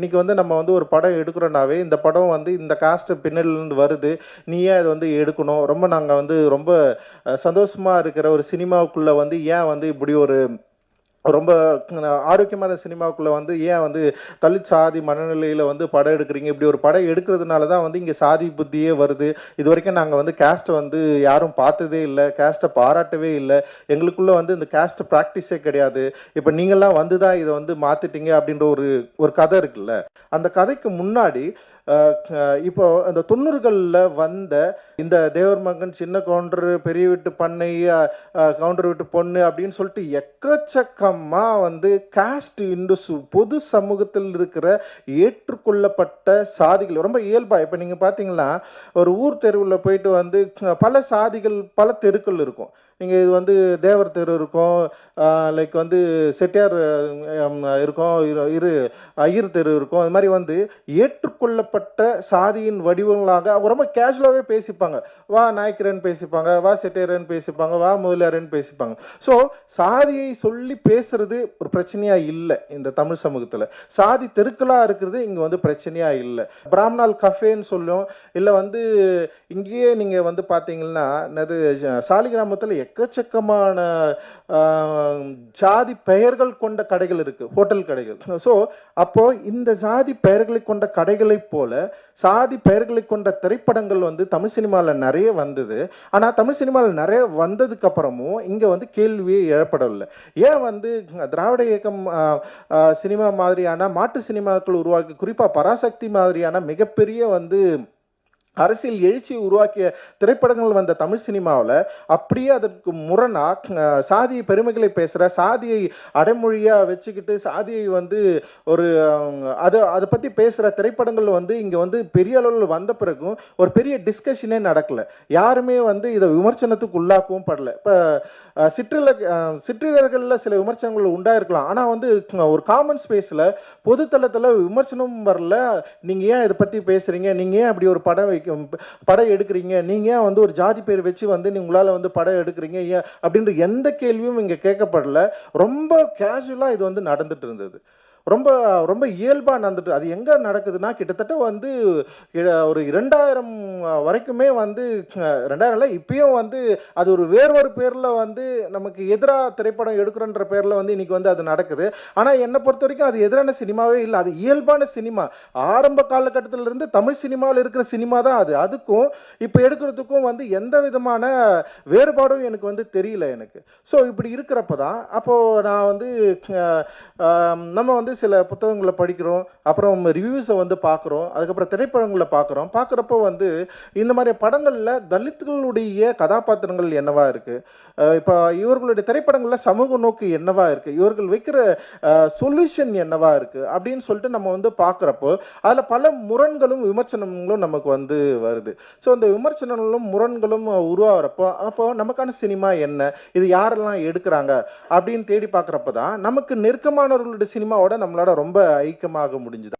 இன்னைக்கு வந்து நம்ம வந்து ஒரு படம் எடுக்கிறோன்னாவே இந்த படம் வந்து இந்த காஸ்ட் பின்னணியிலேருந்து வருது. நீ ஏன் அதை வந்து எடுக்கணும். ரொம்ப நாங்கள் வந்து ரொம்ப சந்தோஷமாக இருக்கிற ஒரு சினிமாவுக்குள்ளே வந்து ஏன் வந்து இப்படி ஒரு ரொம்ப ஆரோக்கியமான சினிமாவுக்குள்ள வந்து ஏன் வந்து தலித் சாதி மனநிலையில வந்து படம் எடுக்கிறீங்க? இப்படி ஒரு படம் எடுக்கிறதுனால தான் வந்து இங்கே சாதி புத்தியே வருது. இது வரைக்கும் நாங்கள் வந்து கேஸ்ட்டை வந்து யாரும் பார்த்ததே இல்லை. கேஸ்ட்டை பாராட்டவே இல்லை. எங்களுக்குள்ள வந்து இந்த கேஸ்ட் ப்ராக்டிஸே கிடையாது. இப்போ நீங்கள்லாம் வந்து தான் இதை வந்து மாத்திட்டீங்க அப்படின்ற ஒரு ஒரு கதை இருக்குல்ல? அந்த கதைக்கு முன்னாடி இப்போ அந்த தொண்ணூறுகளில் வந்த இந்த தேவர் மகன் சின்ன கவுண்டர் பெரிய வீட்டு பண்ணை கவுண்டர் வீட்டு பொண்ணு அப்படின்னு சொல்லிட்டு எக்கச்சக்கமாக வந்து காஸ்ட் இன்று பொது சமூகத்தில் இருக்கிற ஏற்றுக்கொள்ளப்பட்ட சாதிகள். ரொம்ப இயல்பாக இப்போ நீங்கள் பார்த்தீங்கன்னா ஒரு ஊர் தெருவில் போயிட்டு வந்து பல சாதிகள் பல தெருக்கள் இருக்கும். நீங்கள் இது வந்து தேவர் தெரு இருக்கும். லைக் வந்து செட்டியார் இருக்கும். இரு- இரு ஐயர் தெரு இருக்கும். அது மாதிரி வந்து ஏற்றுக்கொள்ளப்பட்ட சாதியின் வடிவங்களாக அவங்க ரொம்ப கேஷுவலாகவே பேசிப்பாங்க. வா நாயக்கரன் பேசிப்பாங்க வா செட்டியாரன் பேசிப்பாங்க வா முதலியாரன் பேசிப்பாங்க. ஸோ சாதியை சொல்லி பேசுறது ஒரு பிரச்சனையாக இல்லை இந்த தமிழ் சமூகத்தில். சாதி தெருக்களாக இருக்கிறது இங்கே வந்து பிரச்சனையாக இல்லை. பிராமணால் கஃபேன்னு சொல்லும். இல்லை வந்து இங்கேயே நீங்கள் வந்து பார்த்தீங்கன்னா என்னது சாலிகிராமத்தில் எக்கச்சக்கமான ஜாதி பெயர்கள் கொண்ட கடைகள் இருக்கு ஹோட்டல் கடைகள். ஸோ அப்போ இந்த ஜாதி பெயர்களை கொண்ட கடைகளைப் போல சாதி பெயர்களை கொண்ட திரைப்படங்கள் வந்து தமிழ் சினிமாவில் நிறைய வந்தது. ஆனால் தமிழ் சினிமாவில் நிறைய வந்ததுக்கு அப்புறமும் இங்கே வந்து கேள்வியே எழப்படவில்லை. ஏன் வந்து திராவிட இயக்கம் சினிமா மாதிரியான மாட்டு சினிமாக்கள் உருவாக்கி குறிப்பாக பராசக்தி மாதிரியான மிகப்பெரிய வந்து அரசியல் எழுச்சி உருவாக்கிய திரைப்படங்கள் வந்த தமிழ் சினிமாவில் அப்படியே அதற்கு முரணா அஹ், சாதி பெருமைகளை பேசுகிற சாதியை அடைமொழியாக வச்சுக்கிட்டு சாதியை வந்து ஒரு அதை அது அதை பற்றி பேசுகிற திரைப்படங்கள் வந்து இங்கே வந்து பெரிய அளவில் வந்த பிறகும் ஒரு பெரிய டிஸ்கஷனே நடக்கல. யாருமே வந்து இதை விமர்சனத்துக்கு உள்ளாக்கவும் படல. இப்போ சிற்றில சிற்றிதழ்களில் சில விமர்சனங்கள் உண்டாயிருக்கலாம். ஆனால் வந்து ஒரு காமன் ஸ்பேஸில் பொதுத்தளத்தில் விமர்சனமும் வரல. நீங்கள் ஏன் இதை பற்றி பேசுகிறீங்க நீங்கள் ஏன் அப்படி ஒரு படம் வைக்க படம் எடுக்கிறீங்க. நீங்கள் ஏன் வந்து ஒரு ஜாதி பேர் வச்சு வந்து நீ உங்களால் வந்து படம் எடுக்கிறீங்க? ஏன்? அப்படின்ற எந்த கேள்வியும் இங்கே கேட்கப்படல. ரொம்ப கேஷுவலாக இது வந்து நடந்துட்டு இருந்தது. ரொம்ப ரொம்ப இயல்பாக நடந்துட்டு அது எங்கே நடக்குதுன்னா கிட்டத்தட்ட வந்து ஒரு இரண்டாயிரம் வரைக்குமே வந்து ரெண்டாயிரம்ல ரெண்டாயிரம் இப்பயும் வந்து அது ஒரு வேறொரு பேரில் வந்து நமக்கு எதிராக திரைப்படம் எடுக்கிறன்ற பேரில் வந்து இன்றைக்கி வந்து அது நடக்குது. ஆனால் என்னை பொறுத்த வரைக்கும் அது எதிரான சினிமாவே இல்லை. அது இயல்பான சினிமா. ஆரம்ப காலகட்டத்திலிருந்து தமிழ் சினிமாவில் இருக்கிற சினிமா தான் அது. அதுக்கும் இப்போ எடுக்கிறதுக்கும் வந்து எந்த விதமான வேறுபாடும் எனக்கு வந்து தெரியல எனக்கு. ஸோ இப்படி இருக்கிறப்ப தான் அப்போது நான் வந்து நம்ம வந்து சில புத்தகங்களை படிக்கிறோம். அப்புறம் ரிவ்யூஸை வந்து பார்க்குறோம் அதுக்கப்புறம் திரைப்படங்களை பார்க்குறோம் பார்க்குறப்போ வந்து இந்த மாதிரி படங்களில் தலித்துகளுடைய கதாபாத்திரங்கள் என்னவா இருக்குது இப்போ இவர்களுடைய திரைப்படங்களில் சமூக நோக்கு என்னவா இருக்குது இவர்கள் வைக்கிற சொல்யூஷன் என்னவா இருக்கு? அப்படின்னு சொல்லிட்டு நம்ம வந்து பார்க்குறப்போ அதில் பல முரண்களும் விமர்சனங்களும் நமக்கு வந்து வருது. ஸோ அந்த விமர்சனங்களும் முரண்களும் உருவாகிறப்போ அப்போ நமக்கான சினிமா என்ன? இது யாரெல்லாம் எடுக்கிறாங்க? அப்படின்னு தேடி பார்க்குறப்ப தான் நமக்கு நெருக்கமானவர்களுடைய சினிமாவோட நம்மளால ரொம்ப ஐக்கியமாக முடிஞ்சுது.